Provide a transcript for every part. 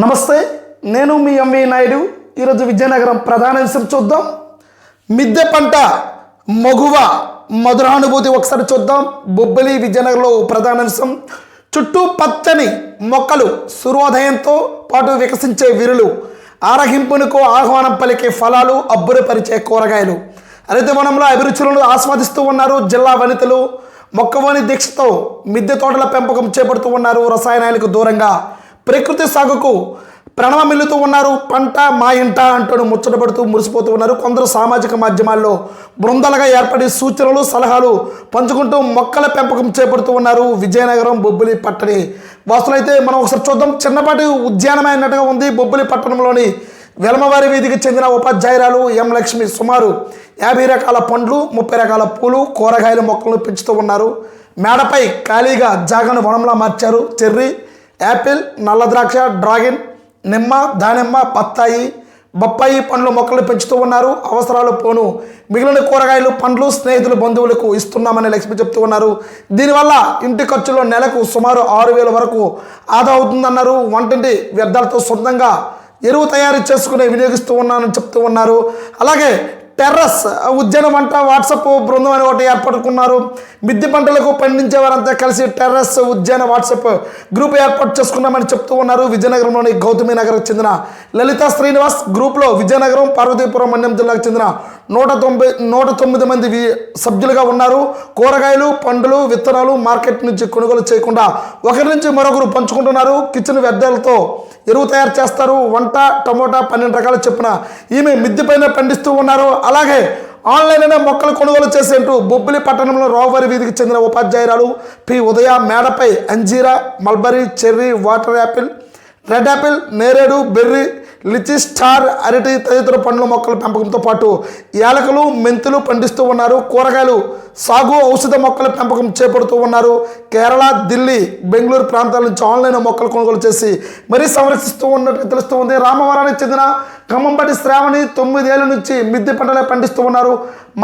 నమస్తే నేను మీ ఎంవి నాయుడు. ఈరోజు విజయనగరం ప్రధాన అంశం చూద్దాం. మిద్దె పంట మగువ మధురానుభూతి ఒకసారి చూద్దాం. బొబ్బలి విజయనగరంలో ప్రధాన అంశం చుట్టూ పచ్చని మొక్కలు సూర్యోదయంతో పాటు వికసించే విరులు. ఆరగింపునకు ఆహ్వానం పలికే ఫలాలు అబ్బురపరిచే కూరగాయలు. హరితవనంలో అభిరుచులను ఆస్వాదిస్తూ ఉన్నారు జిల్లా వనితలు. మొక్కవోని దీక్షతో మిద్దె తోటల పెంపకం చేపడుతూ ఉన్నారు రసాయనాలకు దూరంగా. ప్రకృతి సాగుకు ప్రణవమిల్లుతూ ఉన్నారు. పంట మా ఇంట అంటూ ముచ్చటపడుతూ మురిసిపోతూ ఉన్నారు. కొందరు సామాజిక మాధ్యమాల్లో బృందాలుగా ఏర్పడి సూచనలు సలహాలు పంచుకుంటూ మొక్కల పెంపకం చేపడుతూ ఉన్నారు. విజయనగరం బొబ్బిలి పట్టణి వాసులైతే మనం ఒకసారి చూద్దాం. చిన్నపాటి ఉద్యానమైనట్టుగా ఉంది. బొబ్బిలి పట్టణంలోని వెలమవారి వీధికి చెందిన ఉపాధ్యాయురాలు ఎం లక్ష్మి సుమారు యాభై రకాల పండ్లు ముప్పై రకాల పూలు కూరగాయల మొక్కలను పెంచుతూ ఉన్నారు. మేడపై ఖాళీగా జాగను వనంలా మార్చారు. చెర్రీ యాపిల్ నల్ల ద్రాక్ష డ్రాగన్ నిమ్మ దానిమ్మ బత్తాయి బొప్పాయి పండ్లు మొక్కలు పెంచుతూ ఉన్నారు. అవసరాలు పోను. మిగిలిన కూరగాయలు పండ్లు స్నేహితులు బంధువులకు ఇస్తున్నామని లక్ష్మి చెప్తూ ఉన్నారు. దీనివల్ల ఇంటి ఖర్చులో నెలకు సుమారు ఆరు వేల వరకు ఆదా అవుతుందన్నారు. వంటింటి వ్యర్థాలతో సొంతంగా ఎరువు తయారు చేసుకుని వినియోగిస్తూ ఉన్నానని చెప్తూ ఉన్నారు. అలాగే టెర్రస్ ఉద్యానం అంట వాట్సాప్ బృందం అని ఒకటి ఏర్పడుకున్నారు. మిద్దె పంటలకు పండించే వారంతా కలిసి టెర్రస్ ఉద్యాన వాట్సాప్ గ్రూప్ ఏర్పాటు చేసుకున్నామని చెప్తూ ఉన్నారు విజయనగరంలోని గౌతమి నగర్కు చెందిన లలిత శ్రీనివాస్ గ్రూప్లో విజయనగరం పార్వతీపురం మన్యం జిల్లాకు చెందిన నూట తొంభై నూట తొమ్మిది మంది సభ్యులుగా ఉన్నారు. కూరగాయలు పండ్లు విత్తనాలు మార్కెట్ నుంచి కొనుగోలు చేయకుండా ఒకరి నుంచి మరొకరు పంచుకుంటున్నారు. కిచెన్ వ్యర్థాలతో ఎరువు తయారు చేస్తారు. వంట టమోటా పన్నెండు రకాల చెప్పున ఈమె మిద్దెపైన పండిస్తూ ఉన్నారు. అలాగే ఆన్లైన్లోనే మొక్కలు కొనుగోలు చేసేంటూ బొబ్బిలి పట్టణంలో రోవరి వీధికి చెందిన ఉపాధ్యాయురాలు పి. ఉదయ మేడపై అంజీరా mulberry cherry water apple red apple నేరేడు బెర్రీ లిచి స్టార్ అరటి తదితర పండ్ల మొక్కల పెంపకంతో పాటు యాలకులు మెంతులు పండిస్తూ ఉన్నారు. కూరగాయలు సాగు ఔషధ మొక్కల పెంపకం చేపడుతూ ఉన్నారు. కేరళ ఢిల్లీ బెంగళూరు ప్రాంతాల నుంచి ఆన్లైన్ మొక్కలు కొనుగోలు చేసి మరీ సంరక్షిస్తూ ఉన్నట్టు తెలుస్తూ ఉంది. రామవరానికి చెందిన ఖమ్మంపటి శ్రావణి తొమ్మిదేళ్ళ నుంచి మిద్దె పంటలే పండిస్తూ ఉన్నారు.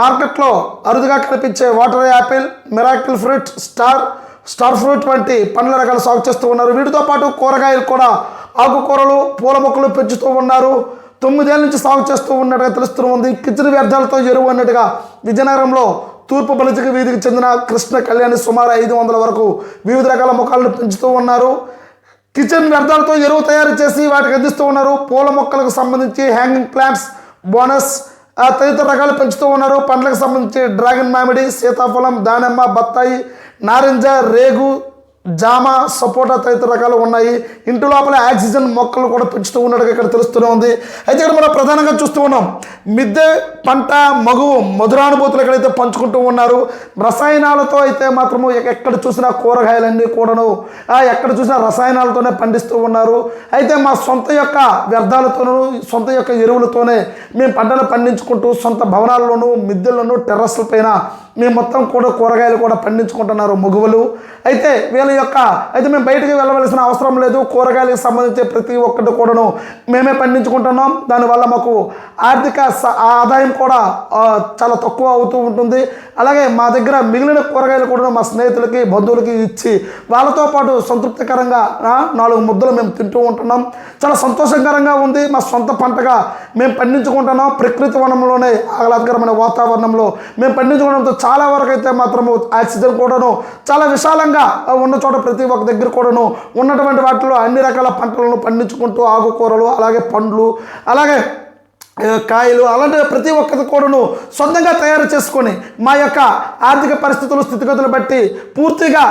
మార్కెట్లో అరుదుగా కనిపించే water apple miracle fruit star star fruit వంటి పండ్ల రకాలు సాగు చేస్తూ ఉన్నారు. వీటితో పాటు కూరగాయలు కూడా ఆకుకూరలు పూల మొక్కలు పెంచుతూ ఉన్నారు. తొమ్మిదేళ్ళ నుంచి సాగు చేస్తూ ఉన్నట్టుగా తెలుస్తూ ఉంది. కిచెన్ వ్యర్థాలతో ఎరువు అన్నట్టుగా విజయనగరంలో తూర్పు బలిజక వీధికి చెందిన కృష్ణ కళ్యాణి సుమారు ఐదు వందల వరకు వివిధ రకాల మొక్కలను పెంచుతూ ఉన్నారు. కిచెన్ వ్యర్థాలతో ఎరువు తయారు చేసి వాటికి అందిస్తూ ఉన్నారు. పూల మొక్కలకు సంబంధించి హ్యాంగింగ్ ప్లాంట్స్ బోనస్ తదితర రకాలు పెంచుతూ ఉన్నారు. పండ్లకు సంబంధించి డ్రాగన్ మామిడి సీతాఫలం దానిమ్మ బత్తాయి నారింజ రేగు జామ సపోటా తదితర రకాలు ఉన్నాయి. ఇంటి లోపల ఆక్సిజన్ మొక్కలు కూడా పెంచుతూ ఉన్నట్టుగా ఇక్కడ తెలుస్తూనే ఉంది. అయితే ఇక్కడ మనం ప్రధానంగా చూస్తూ ఉన్నాం. మిద్దె పంట మగువు మధురానుభూతులు ఎక్కడైతే పంచుకుంటూ ఉన్నారు రసాయనాలతో అయితే మాత్రము ఎక్కడ చూసినా కూరగాయలన్నీ కూడాను ఎక్కడ చూసినా రసాయనాలతోనే పండిస్తూ ఉన్నారు. అయితే మా సొంత యొక్క వ్యర్థాలతోనూ సొంత యొక్క ఎరువులతోనే మేము పంటలు పండించుకుంటూ సొంత భవనాల్లోనూ మిద్దెల్లోనూ టెర్రస్ల పైన మేము మొత్తం కూడా కూరగాయలు కూడా పండించుకుంటున్నారు మగువలు. అయితే వీళ్ళ యొక్క అయితే మేము బయటికి వెళ్ళవలసిన అవసరం లేదు. కూరగాయలకు సంబంధించి ప్రతి ఒక్కటి కూడాను మేమే పండించుకుంటున్నాం. దానివల్ల మాకు ఆర్థిక స- ఆదాయం కూడా చాలా తక్కువ అవుతూ ఉంటుంది. అలాగే మా దగ్గర మిగిలిన కూరగాయలు కూడా మా స్నేహితులకి బంధువులకి ఇచ్చి వాళ్ళతో పాటు సంతృప్తికరంగా నాలుగు ముద్దలు మేము తింటూ ఉంటున్నాం. చాలా సంతోషకరంగా ఉంది. మా సొంత పంటగా మేము పండించుకుంటున్నాం. ప్రకృతి వనంలోనే ఆహ్లాదకరమైన వాతావరణంలో మేము పండించుకోవడంతో చాలా వరకు అయితే మాత్రము ఆక్సిజన్ కూడాను చాలా విశాలంగా ఆ, ఉన్న చోట ప్రతి ఒక్క దగ్గర కూడాను ఉన్నటువంటి వాటిలో అన్ని రకాల పంటలను పండించుకుంటూ ఆకుకూరలు అలాగే పండ్లు అలాగే కాయలు అలాంటి ప్రతి ఒక్కటి కూడాను సొంతంగా తయారు చేసుకొని మా యొక్క ఆర్థిక పరిస్థితులు స్థితిగతులు బట్టి పూర్తిగా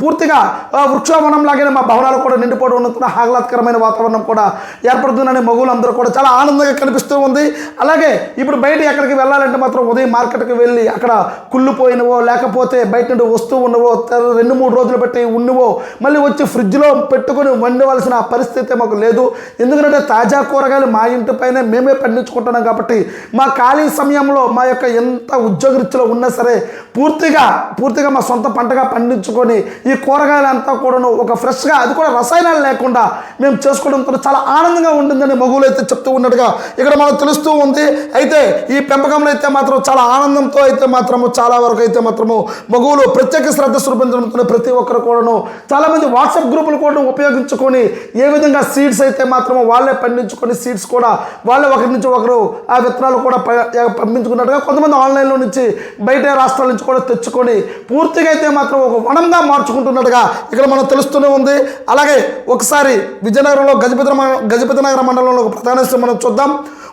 పూర్తిగా వృక్షవనం వృక్షావనం లాగానే మా భవనాలు కూడా నిండిపోవడం ఉన్నందున ఆహ్లాదకరమైన వాతావరణం కూడా ఏర్పడుతుందని మగులందరూ కూడా చాలా ఆనందంగా కనిపిస్తూ ఉంది. అలాగే ఇప్పుడు బయట ఎక్కడికి వెళ్ళాలంటే మాత్రం ఉదయం మార్కెట్కి వెళ్ళి అక్కడ కుళ్ళిపోయినవో లేకపోతే బయట నుండి వస్తూ ఉన్నవో రెండు మూడు రోజులు బట్టి ఉన్నవో మళ్ళీ వచ్చి ఫ్రిడ్జ్లో పెట్టుకొని వండవలసిన పరిస్థితి మాకు లేదు. ఎందుకంటే తాజా కూరగాయలు మా ఇంటి పైన మేమే పండించుకుంటున్నాం కాబట్టి మా ఖాళీ సమయంలో మా యొక్క ఎంత ఉద్యోగరీత్యలో ఉన్నా సరే పూర్తిగా పూర్తిగా మా సొంత పంటగా పండించుకొని ఈ కూరగాయలంతా కూడాను ఒక ఫ్రెష్గా అది కూడా రసాయనాలు లేకుండా మేము చేసుకోవడంతో చాలా ఆనందంగా ఉంటుందని మగువులు అయితే చెప్తూ ఉన్నట్టుగా ఇక్కడ మనకు తెలుస్తూ ఉంది. అయితే ఈ పెంపకంలో అయితే మాత్రం చాలా ఆనందంతో అయితే మాత్రము చాలా వరకు అయితే మాత్రము మగువులు ప్రత్యేక శ్రద్ధ చూపించడంతో ప్రతి ఒక్కరు కూడాను చాలామంది వాట్సాప్ గ్రూపులు కూడా ఉపయోగించుకొని ఏ విధంగా సీడ్స్ అయితే మాత్రము వాళ్ళే పండించుకొని సీడ్స్ కూడా వాళ్ళే ఒకరి నుంచి ఒకరు ఆ విత్తనాలు కూడా ప- పంపించుకున్నట్టుగా కొంతమంది ఆన్లైన్లో నుంచి బయట రాష్ట్రాల నుంచి కూడా తెచ్చుకొని పూర్తిగా అయితే మాత్రం ఒక వనంగా మార్చుకుంటున్నట్టుగా ఇక్కడ మనం తెలుస్తూనే ఉంది. అలాగే ఒకసారి విజయనగరంలో గజపతి గజపతినగర మండలంలో ఒక ప్రధాన మనం చూద్దాం.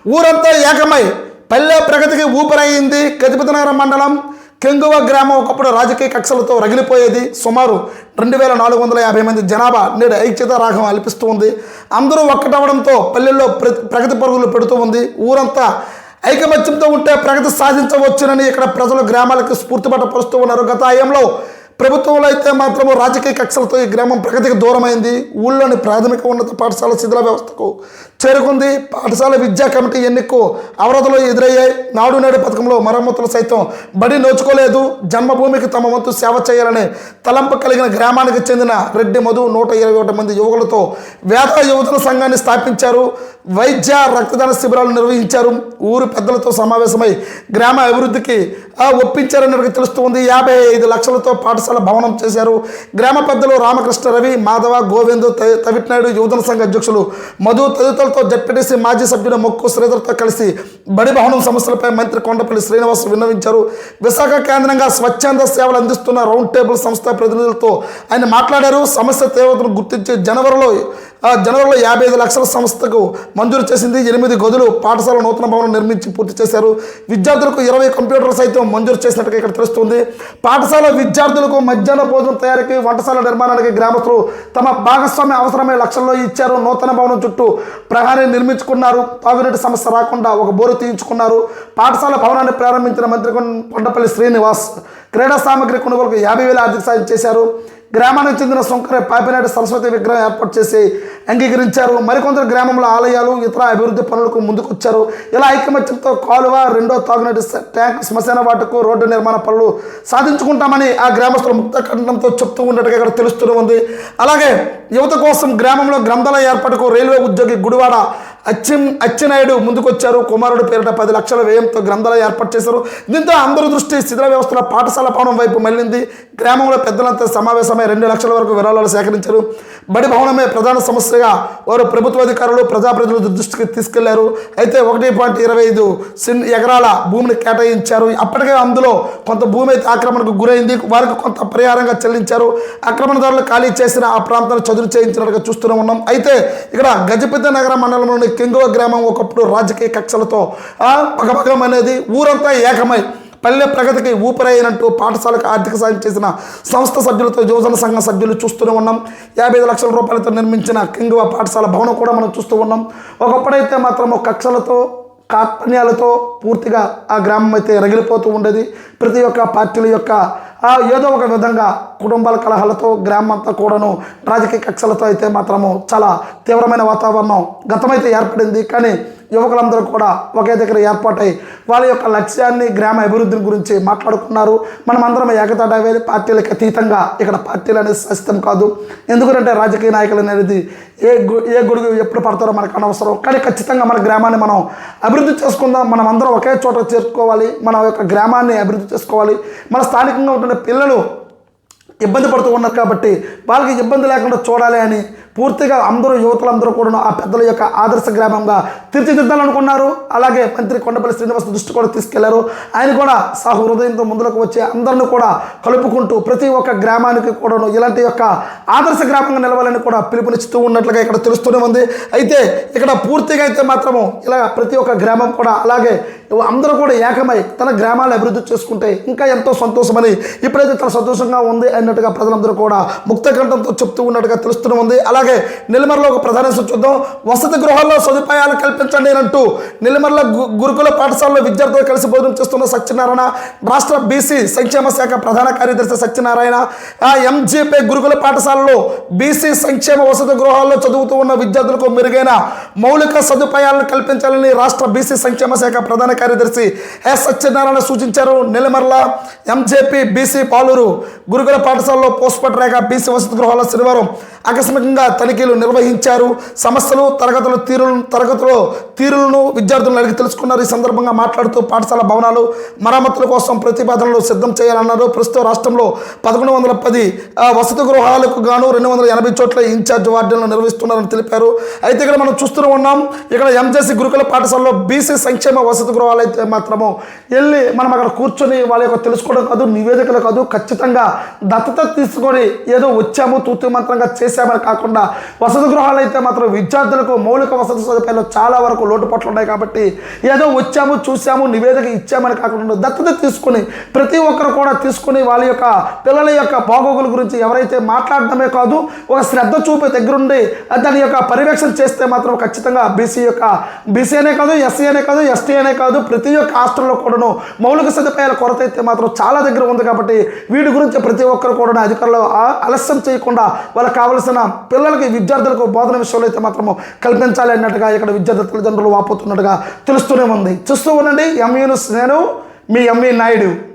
ఊరంతా ఏకమై పల్లె ప్రగతికి ఊపిరయ్యింది గజపతి నగరం మండలం. కెంగువ గ్రామం ఒకప్పుడు రాజకీయ కక్షలతో రగిలిపోయేది. సుమారు రెండు వేల నాలుగు వందల యాభై మంది జనాభా నేడు ఐక్యత రాగం అల్పిస్తూ ఉంది. అందరూ ఒక్కటవడంతో పల్లెల్లో ప్ర- ప్రగతి పరుగులు పెడుతూ ఉంది. ఊరంతా ఐకమత్యంతో ఉంటే ప్రగతి సాధించవచ్చునని ఇక్కడ ప్రజలు గ్రామాలకు స్ఫూర్తిపట పరుస్తూ ఉన్నారు. గత ఆయంలో ప్రభుత్వంలో అయితే మాత్రము రాజకీయ కక్షలతో ఈ గ్రామం ప్రగతికి దూరమైంది. ఊళ్ళోని ప్రాథమిక ఉన్నత పాఠశాల శిథిల వ్యవస్థకు చేరుకుంది. పాఠశాల విద్యా కమిటీ ఎన్నికకు అవరోధులు ఎదురయ్యాయి. నాడు నేడు పథకంలో మరమ్మతులు సైతం బడి నోచుకోలేదు. జన్మభూమికి తమ వంతు సేవ చేయాలనే తలంపు కలిగిన గ్రామానికి చెందిన రెడ్డి మధు నూట ఇరవై ఒకటి మంది యువకులతో వేద యువతుల సంఘాన్ని స్థాపించారు. వైద్య రక్తదాన శిబిరాలు నిర్వహించారు. ఊరు పెద్దలతో సమావేశమై గ్రామ అభివృద్ధికి ఒప్పించారని తెలుస్తుంది యాభై ఐదు లక్షలతో పాఠశాల భవనం చేశారు. గ్రామ పెద్దలు రామకృష్ణ రవి మాధవ గోవిందు తవిట్నాయుడు యువజన సంఘ అధ్యక్షులు మధు తదితరులతో జడ్పీటీసీ మాజీ సభ్యుడు మొక్కు శ్రీధర్తో కలిసి బడి భవనం సమస్యలపై మంత్రి కొండపల్లి శ్రీనివాస్ విన్నవించారు. విశాఖ కేంద్రంగా స్వచ్ఛంద సేవలు అందిస్తున్న రౌండ్ టేబుల్ సంస్థ ప్రతినిధులతో ఆయన మాట్లాడారు. సమస్య తీవ్రతను గుర్తించి జనవరిలో జనవరిలో యాభై ఐదు లక్షల సంస్థకు మంజూరు చేసింది ఎనిమిది గదులు పాఠశాల నూతన భవనం నిర్మించి పూర్తి చేశారు. విద్యార్థులకు ఇరవై కంప్యూటర్లు సైతం మంజూరు చేసినట్టుగా ఇక్కడ తెలుస్తుంది. పాఠశాల విద్యార్థులకు మధ్యాహ్న భోజనం తయారీకి వంటశాల నిర్మాణానికి గ్రామస్తులు తమ భాగస్వామ్య అవసరమే లక్షల్లో ఇచ్చారు. నూతన భవనం చుట్టూ ప్రహారీ నిర్మించుకున్నారు. తాగునీటి సమస్య రాకుండా ఒక బోరు తీయించుకున్నారు. పాఠశాల భవనాన్ని ప్రారంభించిన మంత్రి కొండపల్లి శ్రీనివాస్ క్రీడా సామగ్రి కొనుగోలుకు యాభై వేల ఆర్థిక సాయం చేశారు. గ్రామానికి చెందిన శంకర పాపినాటి సరస్వతి విగ్రహం ఏర్పాటు చేసి అంగీకరించారు. మరికొందరు గ్రామంలో ఆలయాలు ఇతర అభివృద్ధి పనులకు ముందుకొచ్చారు. ఇలా ఐకమత్యంతో కాలువ రెండో తాగునీటి ట్యాంక్ శ్మశాన వాటకు రోడ్డు నిర్మాణ పనులు సాధించుకుంటామని ఆ గ్రామస్తులు ముక్త ఖండంతో చెప్తూ ఉన్నట్టుగా ఇక్కడ తెలుస్తూనే ఉంది. అలాగే యువత కోసం గ్రామంలో గ్రంథాలయ ఏర్పాటుకు రైల్వే ఉద్యోగి గుడివాడ అచ్చెం అచ్చెనాయుడు ముందుకొచ్చారు. కుమారుడు పేరిట పది లక్షల వ్యయంతో గ్రంథాలయం ఏర్పాటు చేశారు. దీంతో అందరి దృష్టి శిథిల వ్యవస్థల పాఠశాల భవనం వైపు మళ్ళింది. గ్రామంలో పెద్దలంతా సమావేశమై రెండు లక్షల వరకు విరాళాలు సేకరించారు. బడి భవనమే ప్రధాన సమస్యగా వారు ప్రభుత్వ అధికారులు ప్రజాప్రతినిధుల దృష్టికి తీసుకెళ్ళారు. అయితే ఒకటి పాయింట్ ఇరవై ఐదు సిన్ ఎకరాల భూమిని కేటాయించారు. అప్పటికే అందులో కొంత భూమి అయితే ఆక్రమణకు గురైంది. వారికి కొంత పరిహారంగా చెల్లించారు. ఆక్రమణదారులు ఖాళీ చేసిన ఆ ప్రాంతాన్ని చదురు చేయించినట్టుగా చూస్తూనే ఉన్నాం. అయితే ఇక్కడ గజపతి నగర మండలంలోని కెంగువ గ్రామం ఒకప్పుడు రాజకీయ కక్షలతో పగపగం అనేది ఊరంతా ఏకమై పల్లె ప్రగతికి ఊపిరైనట్టు పాఠశాలకు ఆర్థిక సాయం చేసిన సంస్థ సభ్యులతో యువజన సంఘ సభ్యులు చూస్తూనే ఉన్నాం. యాభై ఐదు లక్షల రూపాయలతో నిర్మించిన కింగువ పాఠశాల భవనం కూడా మనం చూస్తూ ఉన్నాం. ఒకప్పుడైతే మాత్రం కక్షలతో కాత్పణ్యాలతో పూర్తిగా ఆ గ్రామం అయితే రగిలిపోతూ ఉండేది. ప్రతి ఒక్క పార్టీల యొక్క ఆ ఏదో ఒక విధంగా కుటుంబాల కలహాలతో గ్రామం అంతా కూడాను రాజకీయ కక్షలతో అయితే మాత్రము చాలా తీవ్రమైన వాతావరణం గతమైతే ఏర్పడింది. కానీ యువకులందరూ కూడా ఒకే దగ్గర ఏర్పాటై వాళ్ళ యొక్క లక్ష్యాన్ని గ్రామ అభివృద్ధిని గురించి మాట్లాడుకున్నారు. మనం అందరం ఏకతాట పార్టీలకు అతీతంగా ఇక్కడ పార్టీలు అనేది శాస్త్రం కాదు. ఎందుకంటే రాజకీయ నాయకులు అనేది ఏ గు ఏ గొడుగు ఎప్పుడు పడతారో మనకు అనవసరం. కానీ ఖచ్చితంగా మన గ్రామాన్ని మనం అభివృద్ధి చేసుకుందాం. మనం అందరం ఒకే చోట చేర్చుకోవాలి మన యొక్క గ్రామాన్ని అభివృద్ధి చేసుకోవాలి. మన స్థానికంగా ఉంటున్న పిల్లలు ఇబ్బంది పడుతూ ఉన్నారు కాబట్టి వాళ్ళకి ఇబ్బంది లేకుండా చూడాలి అని పూర్తిగా అందరూ యువతులందరూ కూడా ఆ పెద్దల యొక్క ఆదర్శ గ్రామంగా తీర్చిదిద్దాలనుకున్నారు. అలాగే మంత్రి కొండపల్లి శ్రీనివాస్ దృష్టి కూడా తీసుకెళ్ళారు. ఆయన కూడా సాహు హృదయంతో ముందులకు వచ్చే అందరిని కూడా కలుపుకుంటూ ప్రతి ఒక్క గ్రామానికి కూడాను ఇలాంటి యొక్క ఆదర్శ గ్రామంగా నిలవాలని కూడా పిలుపునిస్తూ ఉన్నట్లుగా ఇక్కడ తెలుస్తూనే ఉంది. అయితే ఇక్కడ పూర్తిగా అయితే మాత్రము ఇలా ప్రతి ఒక్క గ్రామం కూడా అలాగే అందరూ కూడా ఏకమై తన గ్రామాలను అభివృద్ధి చేసుకుంటే ఇంకా ఎంతో సంతోషమని ఇప్పుడైతే తన సంతోషంగా ఉంది అన్నట్టుగా ప్రజలందరూ కూడా ముక్త కంఠంతో చెప్తూ ఉన్నట్టుగా తెలుస్తూనే ఉంది. అలాగే అలాగే నెల్లిమర్లో ఒక ప్రధాన చూద్దాం. వసతి గృహాల్లో సదుపాయాలు కల్పించండి అంటూ నెల్లిమర్ల గురుకుల పాఠశాలలో విద్యార్థులు కలిసి భోజనం చేస్తున్న సత్యనారాయణ రాష్ట్ర బీసీ సంక్షేమ శాఖ ప్రధాన కార్యదర్శి సత్యనారాయణ ఎంజీపీ గురుకుల పాఠశాలలో బీసీ సంక్షేమ వసతి గృహాల్లో చదువుతూ ఉన్న విద్యార్థులకు మెరుగైన మౌలిక సదుపాయాలను కల్పించాలని రాష్ట్ర బీసీ సంక్షేమ శాఖ ప్రధాన కార్యదర్శి ఎస్ సత్యనారాయణ సూచించారు. నెల్లిమర్ల ఎంజేపీ బీసీ పాలూరు గురుకుల పాఠశాలలో పోస్ట్పాట్ రేఖ బీసీ వసతి గృహాల శనివారం ఆకస్మికంగా తనిఖీలు నిర్వహించారు. సమస్యలు తరగతుల తీరులను తరగతులు తీరులను విద్యార్థులను అడిగి తెలుసుకున్నారు. ఈ సందర్భంగా మాట్లాడుతూ పాఠశాల భవనాలు మరమ్మతుల కోసం ప్రతిపాదనలు సిద్ధం చేయాలన్నారు. ప్రస్తుతం రాష్ట్రంలో పదకొండు వందల పది వసతి గృహాలకు గాను రెండు వందల ఎనభై చోట్ల ఇన్ఛార్జ్ వార్డులను నిర్వహిస్తున్నారని తెలిపారు. అయితే ఇక్కడ మనం చూస్తూ ఉన్నాం ఇక్కడ ఎంజేసీ గురుకుల పాఠశాలలో బీసీ సంక్షేమ వసతి గృహాలు అయితే మాత్రము వెళ్ళి మనం అక్కడ కూర్చొని వాళ్ళ యొక్క తెలుసుకోవడం కాదు నివేదికలు కాదు. ఖచ్చితంగా దత్తత తీసుకొని ఏదో వచ్చాము తూతు మంత్రంగా చేశామని కాకుండా వసతి గృహాలు అయితే మాత్రం విద్యార్థులకు మౌలిక వసతి సదుపాయాలు చాలా వరకు లోటుపాట్లు ఉన్నాయి కాబట్టి ఏదో వచ్చాము చూసాము నివేదిక ఇచ్చామని కాకుండా దత్తత తీసుకుని ప్రతి ఒక్కరు కూడా తీసుకొని వాళ్ళ యొక్క పిల్లల యొక్క బాగోగుల గురించి ఎవరైతే మాట్లాడడమే కాదు ఒక శ్రద్ధ చూపే దగ్గరుండి దాని యొక్క పర్యవేక్షణ చేస్తే మాత్రం ఖచ్చితంగా బీసీ యొక్క బీసీ అనే కాదు ఎస్సీ అనే కాదు ఎస్టీ అనే కాదు ప్రతి ఒక్క హాస్టల్లో కూడాను మౌలిక సదుపాయాల కొరత అయితే మాత్రం చాలా దగ్గర ఉంది కాబట్టి వీటి గురించి ప్రతి ఒక్కరు కూడా అధికారులు ఆలస్యం చేయకుండా వాళ్ళకి కావలసిన పిల్లల విద్యార్థులకు బోధన విషయంలో అయితే మాత్రము కల్పించాలి అన్నట్టుగా ఇక్కడ విద్యార్థి తల్లిదండ్రులు వాపోతున్నట్టుగా తెలుస్తూనే ఉంది. చూస్తూ ఉండండి. ఎంఈ నేను మీ ఎంఈ నాయుడు.